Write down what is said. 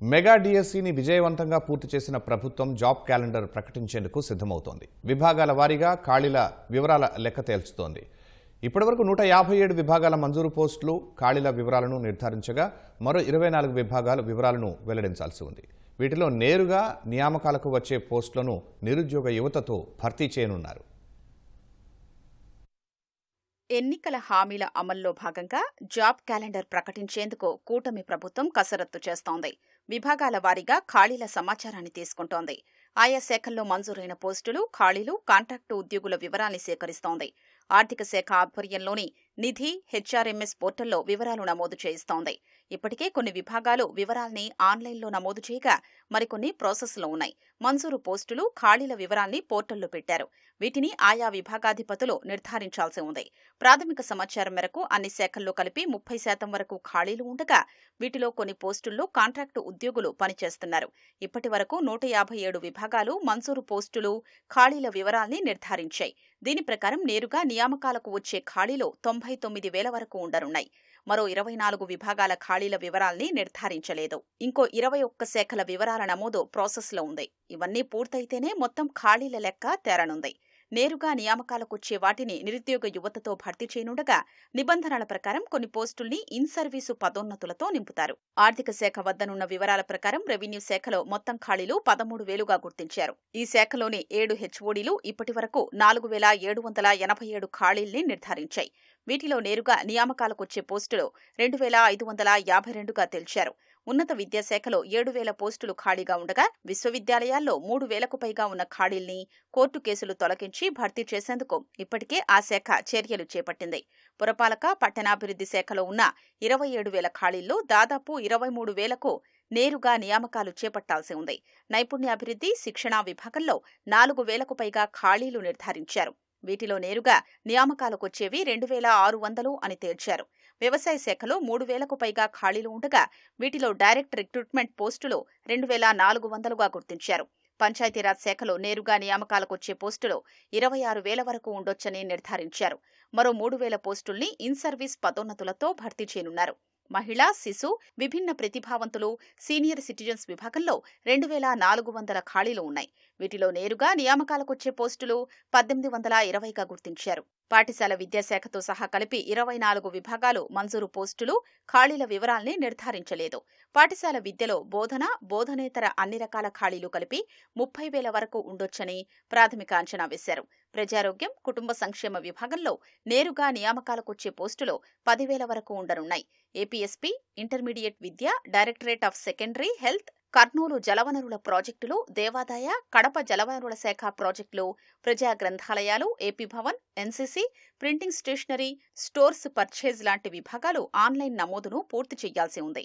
Mega డిఎస్సిని విజయవంతంగా పూర్తి చేసిన ప్రభుత్వం జాబ్ క్యాలెండర్ ప్రకటించేందుకు సిద్ధమవుతోంది. విభాగాల వారీగా ఖాళీల వివరాల లెక్క తేల్చుతోంది. ఇప్పటివరకు నూట యాభై ఏడు విభాగాల మంజూరు పోస్టులు ఖాళీల వివరాలను నిర్ధారించగా మరో ఇరవై నాలుగు విభాగాల వివరాలను వెల్లడించాల్సి ఉంది. వీటిలో నేరుగా నియామకాలకు వచ్చే పోస్టులను నిరుద్యోగ యువతతో భర్తీ చేయనున్నారు. ఎన్నికల హామీల అమల్లో భాగంగా జాబ్ క్యాలెండర్ ప్రకటించేందుకు కూటమి ప్రభుత్వం కసరత్తు చేస్తోంది. విభాగాల వారీగా ఖాళీల సమాచారాన్ని తీసుకుంటోంది. ఆయా శాఖల్లో మంజూరైన పోస్టులు ఖాళీలు కాంట్రాక్టు ఉద్యోగుల వివరాల్ని సేకరిస్తోంది. ఆర్థిక శాఖ ఆధ్వర్యంలోని నిధి హెచ్ఆర్ఎంఎస్ పోర్టల్లో వివరాలు నమోదు చేయిస్తోంది. ఇప్పటికే కొన్ని విభాగాలు వివరాల్ని ఆన్లైన్లో నమోదు చేయగా మరికొన్ని ప్రాసెస్లో ఉన్నాయి. మంజూరు పోస్టులు ఖాళీల వివరాల్ని పోర్టల్లో పెట్టారు. వీటిని ఆయా విభాగాధిపతులు నిర్ధారించాల్సి ఉంది. ప్రాథమిక సమాచారం మేరకు అన్ని శాఖల్లో కలిపి ముప్పై శాతం వరకు ఖాళీలు ఉండగా వీటిలో కొన్ని పోస్టుల్లో కాంట్రాక్టు ఉద్యోగులు పనిచేస్తున్నారు. ఇప్పటి వరకు నూట యాభై ఏడు విభాగాలు మంజూరు పోస్టులు ఖాళీల వివరాల్ని నిర్ధారించాయి. దీని ప్రకారం నేరుగా నియామకాలకు వచ్చే ఖాళీలో తొంభై తొమ్మిది వేల వరకు ఉండనున్నాయి. మరో ఇరవై నాలుగు విభాగాల ఖాళీల వివరాల్ని నిర్ధారించలేదు. ఇంకో ఇరవై ఒక్క శాఖల వివరాల నమోదు ప్రాసెస్లో ఉంది. ఇవన్నీ పూర్తయితేనే మొత్తం ఖాళీల లెక్క తేరనుంది. నేరుగా నియామకాలకొచ్చే వాటిని నిరుద్యోగ యువతతో భర్తీ చేయనుండగా నిబంధనల ప్రకారం కొన్ని పోస్టుల్ని ఇన్ సర్వీసు పదోన్నతులతో నింపుతారు. ఆర్థిక శాఖ వద్దనున్న వివరాల ప్రకారం రెవెన్యూ శాఖలో మొత్తం ఖాళీలు పదమూడు వేలుగా గుర్తించారు. ఈ శాఖలోని ఏడు హెచ్ఓడీలు ఇప్పటి వరకు నాలుగు వేల ఏడు వందల ఎనభై ఏడు ఖాళీల్ని నిర్ధారించాయి. వీటిలో నేరుగా నియామకాలకొచ్చే పోస్టులు రెండు వేల ఐదు వందల యాభై రెండుగా తేల్చారు. ఉన్నత విద్యాశాఖలో ఏడు వేల పోస్టులు ఖాళీగా ఉండగా విశ్వవిద్యాలయాల్లో మూడు వేలకు పైగా ఉన్న ఖాళీల్ని కోర్టు కేసులు తొలగించి భర్తీ చేసేందుకు ఇప్పటికే ఆ శాఖ చర్యలు చేపట్టింది. పురపాలక పట్టణాభివృద్ధి శాఖలో ఉన్న ఇరవై ఏడు వేల ఖాళీల్లో దాదాపు ఇరవై మూడు వేలకు నేరుగా నియామకాలు చేపట్టాల్సి ఉంది. నైపుణ్యాభివృద్ధి శిక్షణా విభాగంలో నాలుగు వేలకు పైగా ఖాళీలు నిర్ధారించారు. వీటిలో నేరుగా నియామకాలకొచ్చేవి రెండు వేల ఆరు వందలు అని తేల్చారు. వ్యవసాయ శాఖలో మూడు వేలకు పైగా ఖాళీలు ఉండగా వీటిలో డైరెక్ట్ రిక్రూట్మెంట్ పోస్టులు రెండు వేల నాలుగు వందలుగా గుర్తించారు. పంచాయతీరాజ్ శాఖలో నేరుగా నియామకాలకొచ్చే పోస్టులు ఇరవై ఆరు వేల వరకు ఉండొచ్చని నిర్ధారించారు. మరో మూడు వేల పోస్టుల్ని ఇన్ సర్వీస్ పదోన్నతులతో భర్తీ చేయనున్నారు. మహిళా శిశు విభిన్న ప్రతిభావంతులు సీనియర్ సిటిజన్స్ విభాగంలో రెండు వేల నాలుగు వందల ఖాళీలు ఉన్నాయి. వీటిలో నేరుగా నియామకాలకొచ్చే పోస్టులు పద్దెనిమిది వందల ఇరవైగా గుర్తించారు. పాఠశాల విద్యాశాఖతో సహా కలిపి ఇరవై నాలుగు విభాగాలు మంజూరు పోస్టులు ఖాళీల వివరాల్ని నిర్ధారించలేదు. పాఠశాల విద్యలో బోధన బోధనేతర అన్ని రకాల ఖాళీలు కలిపి ముప్పై వేల వరకు ఉండొచ్చని ప్రాథమిక అంచనా వేశారు. ప్రజారోగ్యం కుటుంబ సంక్షేమ విభాగంలో నేరుగా నియామకాలకొచ్చే పోస్టులు పదివేల వరకు ఉండనున్నాయి. APSP intermediate Vidya directorate of secondary health Kurnool జలవనరుల ప్రాజెక్టులు దేవాదాయ కడప జలవనరుల శాఖ ప్రాజెక్టులు ప్రజా గ్రంథాలయాలు AP Bhavan NCC printing stationery stores purchase లాంటి విభాగాలు ఆన్లైన్ నమోదును పూర్తి చేయాల్సి ఉంది.